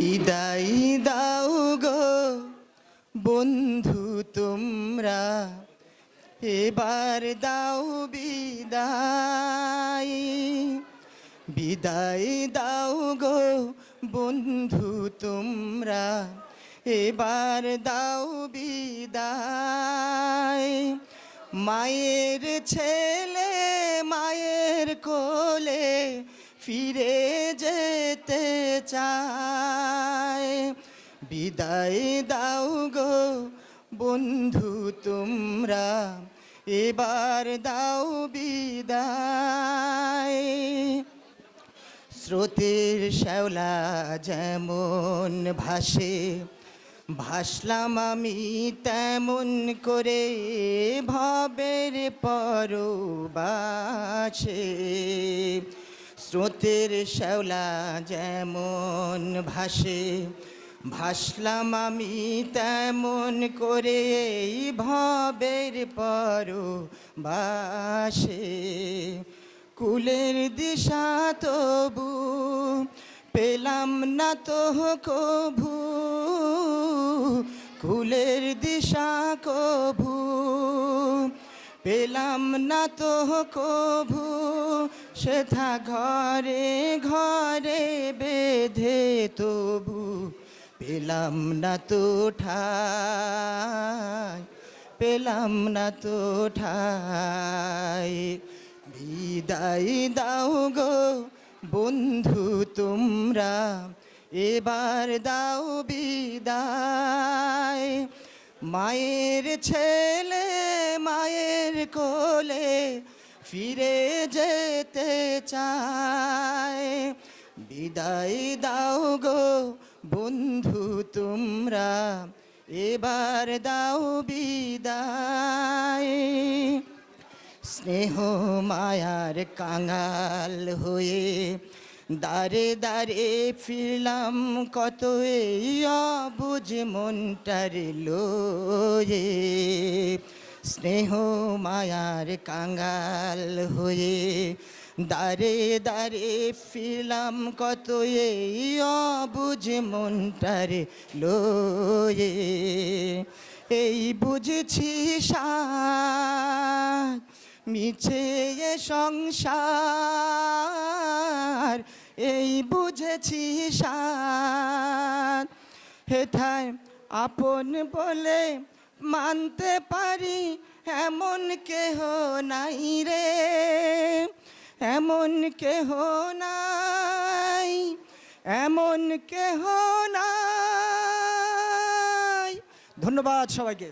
বিদায় দাও গো বন্ধু তোমরা। এবার দাও বিদায়। বিদায় দাও গো বন্ধু তোমরা। এবার দাও বিদায়। মায়ের ছেলে মায়ের কোলে ফিরে যেতে চায়। বিদায় দাও গো বন্ধু তোমরা, এবার দাও বিদায়। স্রোতের শ্যাওলা যেমন ভাসে, ভাসলাম আমি তেমন করে ভবের পরবাসে। স্রোতের শ্যাওলা যেমন ভাসে, ভাসলাম আমি তেমন করে এই ভবের পরবাসে। কুলের দিশা তবু পেলাম না তো কভু, কুলের দিশা কভু পেলাম না তো কভু, সেথা ঘরে ঘরে বেঁধে তবু। পেলাম না তো ঠাই, পেলাম না তো ঠাই। বিদায় দাও গো বন্ধু তোমরা, এবার দাও বিদায়। মায়ের ছেলে কোলে ফিরে যেতে চায়। বিদায় দাও গো বন্ধু তোমরা, এবার দাও বিদায়। স্নেহ মায়ার কাঙাল হয়ে দারে দারে ফিরলাম, কত এই অবুঝ মনটার লয়ে। স্নেহ মায়ার কাঙ্গাল হয়ে দারে দারে ফিলাম কত এই অবুঝ মনটার লয়ে। এই বুঝছি সার, মিছে সংসার। এই বুঝেছি সার আপন বলে মানতে পারি এমন কেহ নাই রে। এমন কেহ নাই এমন কেহ নাই। ধন্যবাদ সবাইকে।